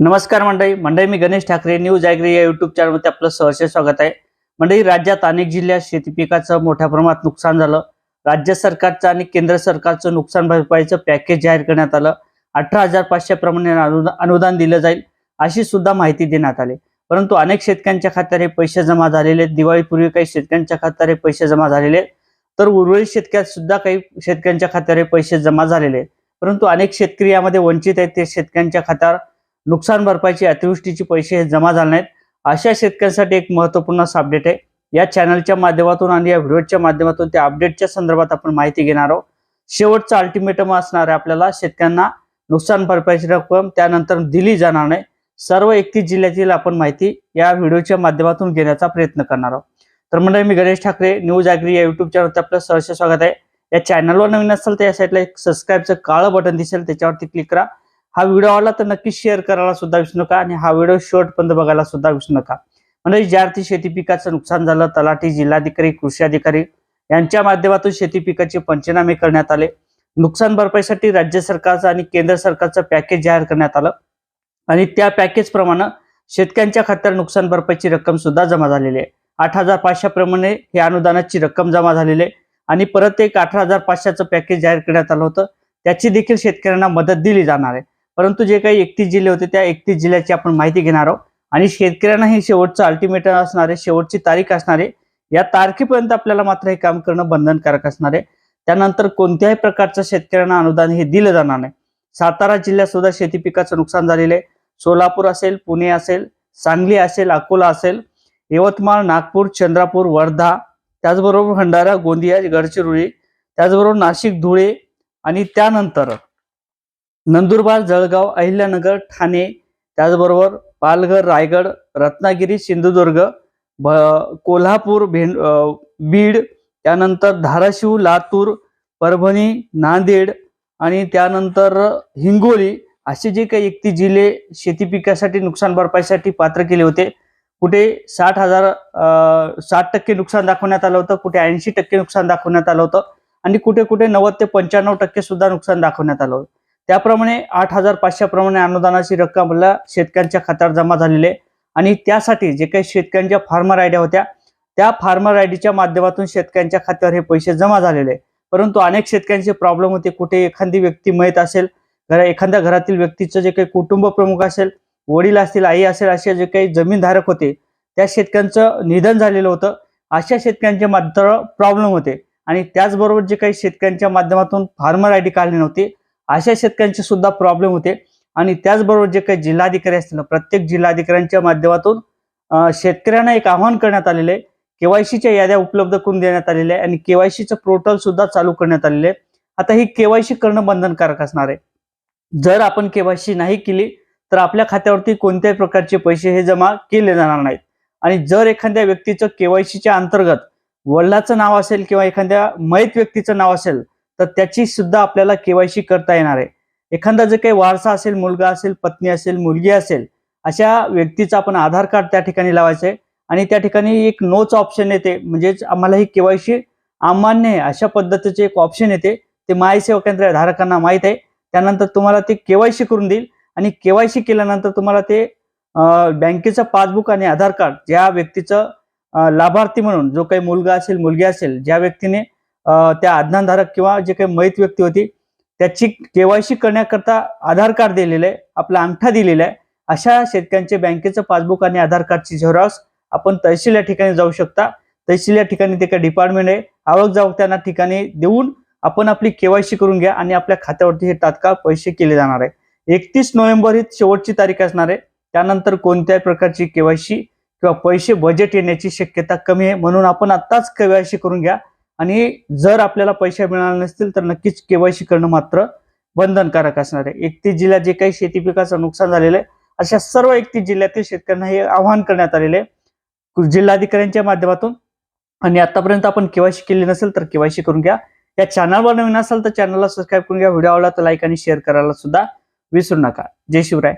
नमस्कार मंडळी. मंडळी मी गणेश ठाकरे न्यूज ॲग्री या युट्यूब चॅनलमध्ये आपलं सहर्ष स्वागत आहे. मंडळी राज्यात अनेक जिल्ह्यात शेती पिकाचं मोठ्या प्रमाणात नुकसान झालं. राज्य सरकारचं आणि केंद्र सरकारचं नुकसान भरपाईचं पॅकेज जाहीर करण्यात आलं. अठरा हजार पाचशे प्रमाणे अनुदान दिलं जाईल अशी सुद्धा माहिती देण्यात आली. परंतु अनेक शेतकऱ्यांच्या खात्यात हे पैसे जमा झालेले आहेत. दिवाळीपूर्वी काही शेतकऱ्यांच्या खात्यात हे पैसे जमा झालेले आहेत. तर उर्वरित शेतकऱ्यात सुद्धा काही शेतकऱ्यांच्या खात्यावर हे पैसे जमा झालेले आहेत. परंतु अनेक शेतकरी यामध्ये वंचित आहेत. ते शेतकऱ्यांच्या खात्यावर नुकसान भरपाईची अतिवृष्टीचे पैसे हे जमा झाले नाहीत. अशा शेतकऱ्यांसाठी एक महत्त्वपूर्ण अपडेट आहे. या चॅनलच्या माध्यमातून आणि या व्हिडिओच्या माध्यमातून त्या अपडेटच्या संदर्भात आपण माहिती घेणार आहोत. शेवटचा अल्टिमेटम असणार आहे आपल्याला शेतकऱ्यांना नुकसान भरपाईची रक्कम त्यानंतर दिली जाणार नाही. सर्व एकतीस जिल्ह्यातील आपण माहिती या व्हिडिओच्या माध्यमातून घेण्याचा प्रयत्न करणार आहोत. तर मंडळी मी गणेश ठाकरे न्यूज ॲग्री या युट्यूब चॅनलवरती आपलं सहर्ष स्वागत आहे. या चॅनलवर नवीन असेल तर या साईडला एक सबस्क्राईबचं काळं बटन दिसेल त्याच्यावरती क्लिक करा. हा व्हिडिओ आवडला तर नक्की शेअर करायला सुद्धा विसरू नका आणि हा व्हिडिओ शेवटपर्यंत बघायला सुद्धा विसरू नका. म्हणजे ज्या अर्थी शेती पिकाचं नुकसान झालं तलाठी जिल्हाधिकारी कृषी अधिकारी यांच्या माध्यमातून शेती पिकाचे पंचनामे करण्यात आले. नुकसान भरपाईसाठी राज्य सरकारचं आणि केंद्र सरकारचं पॅकेज जाहीर करण्यात आलं. आणि त्या पॅकेज प्रमाणे शेतकऱ्यांच्या खात्यावर नुकसान भरपाईची रक्कम सुद्धा जमा झालेली आहे. आठ हजार पाचशेप्रमाणे हे अनुदानाची रक्कम जमा झालेली आहे. आणि परत एक अठरा हजार पाचशेचं पॅकेज जाहीर करण्यात आलं होतं. त्याची देखील शेतकऱ्यांना मदत दिली जाणार आहे. परंतु जे काही एकतीस जिल्हे होते त्या एकतीस जिल्ह्याची आपण माहिती घेणार आहोत. आणि शेतकऱ्यांना हे शेवटचं अल्टिमेटम असणार आहे शेवटची तारीख असणार आहे या तारखेपर्यंत आपल्याला मात्र हे काम करणं बंधनकारक असणार आहे. त्यानंतर कोणत्याही प्रकारचं शेतकऱ्यांना अनुदान हे दिलं जाणार नाही. सातारा जिल्ह्यात सुद्धा शेती पिकाचं नुकसान झालेलं आहे. सोलापूर असेल पुणे असेल सांगली असेल अकोला असेल यवतमाळ नागपूर चंद्रपूर वर्धा त्याचबरोबर भंडारा गोंदिया गडचिरोली त्याचबरोबर नाशिक धुळे आणि त्यानंतर नंदुरबार जळगाव अहिल्यानगर ठाणे त्याचबरोबर पालघर रायगड रत्नागिरी सिंधुदुर्ग भ- कोल्हापूर भेंड बीड त्यानंतर धाराशिव लातूर परभणी नांदेड आणि त्यानंतर हिंगोली असे जे काही एकती जिल्हे शेती पिकासाठी नुकसान भरपाईसाठी पात्र केले होते. कुठे साठ हजार साठ टक्के नुकसान दाखवण्यात आलं होतं कुठे ऐंशी टक्के नुकसान दाखवण्यात आलं होतं आणि कुठे कुठे नव्वद ते पंच्याण्णव टक्के सुद्धा नुकसान दाखवण्यात आलं होतं. त्याप्रमाणे आठ हजार पाचशेप्रमाणे अनुदानाची रक्कम आपल्याला शेतकऱ्यांच्या खात्यावर जमा झालेली आहे. आणि त्यासाठी जे काही शेतकऱ्यांच्या फार्मर आयडिया होत्या त्या फार्मर आयडीच्या माध्यमातून शेतकऱ्यांच्या खात्यावर हे पैसे जमा झालेले आहे. परंतु अनेक शेतकऱ्यांचे प्रॉब्लेम होते. कुठे एखादी व्यक्ती मयत असेल घरा एखाद्या घरातील व्यक्तीचं जे काही कुटुंब प्रमुख असेल वडील असतील आई असेल असे जे काही जमीनधारक होते त्या शेतकऱ्यांचं निधन झालेलं होतं. अशा शेतकऱ्यांचे मात्र प्रॉब्लेम होते. आणि त्याचबरोबर जे काही शेतकऱ्यांच्या माध्यमातून फार्मर आय डी काढली नव्हती अशा शेतकऱ्यांचे सुद्धा प्रॉब्लेम होते. आणि त्याचबरोबर जे काही जिल्हाधिकारी असतील प्रत्येक जिल्हाधिकाऱ्यांच्या माध्यमातून शेतकऱ्यांना एक आव्हान करण्यात आलेलं आहे. केवायसीच्या याद्या उपलब्ध करून देण्यात आलेल्या आहे आणि केवायसीचं पोर्टल सुद्धा चालू करण्यात आलेलं आहे. आता ही केवायसी करणं बंधनकारक असणार आहे. जर आपण केवायसी नाही केली तर आपल्या खात्यावरती कोणत्याही प्रकारचे पैसे हे जमा केले जाणार नाहीत. आणि जर एखाद्या व्यक्तीचं केवायसीच्या अंतर्गत वडिलाचं नाव असेल किंवा एखाद्या मयत व्यक्तीचं नाव असेल तर त्याची सुद्धा आपल्याला केवायसी करता येणार आहे. एखादा जे काही वारसा असेल मुलगा असेल पत्नी असेल मुलगी असेल अशा व्यक्तीचं आपण आधार कार्ड त्या ठिकाणी लावायचं आहे आणि त्या ठिकाणी एक नोच ऑप्शन येते. म्हणजेच आम्हाला ही केवायसी अमान्य आहे अशा पद्धतीचे एक ऑप्शन येते. ते माय सेवा केंद्र धारकांना माहीत आहे. त्यानंतर तुम्हाला ते केवायसी करून देईल आणि केवायसी केल्यानंतर तुम्हाला ते बँकेचं पासबुक आणि आधार कार्ड ज्या व्यक्तीचं लाभार्थी म्हणून जो काही मुलगा असेल मुलगी असेल ज्या व्यक्तीने त्या आज्ञाधारक किंवा जे काही मयत व्यक्ती होती त्याची केवायसी करण्याकरता आधार कार्ड दिलेलं आहे आपला अंगठा दिलेला आहे अशा शेतकऱ्यांचे बँकेचं पासबुक आणि आधार कार्डची झेरॉक्स आपण तहसील या ठिकाणी जाऊ शकता. तहसील या ठिकाणी ते काही डिपार्टमेंट आहे. आवक जावक त्यांना ठिकाणी देऊन आपण आपली केवायसी करून घ्या आणि आपल्या खात्यावरती हे तात्काळ पैसे केले जाणार आहे. एकतीस नोव्हेंबर ही शेवटची तारीख असणार आहे. त्यानंतर कोणत्याही प्रकारची केवायसी किंवा पैसे बजेट येण्याची शक्यता कमी आहे. म्हणून आपण आत्ताच केवायसी करून घ्या. आणि जर आपल्याला पैसे मिळाले नसतील तर नक्कीच केवायसी करणं मात्र बंधनकारक असणार आहे. एकतीस जिल्ह्यात जे काही शेती पिकाचं नुकसान झालेलं आहे अशा सर्व एकतीस जिल्ह्यातील शेतकऱ्यांना हे आवाहन करण्यात आलेले आहे. जिल्हाधिकाऱ्यांच्या माध्यमातून आणि आतापर्यंत आपण केवायसी केली नसेल तर केवायसी करून घ्या. या चॅनलवर नवीन असाल तर चॅनलला सबस्क्राईब करून घ्या. व्हिडिओ आवडला तर लाईक आणि शेअर करायला सुद्धा विसरू नका. जय शिवराय.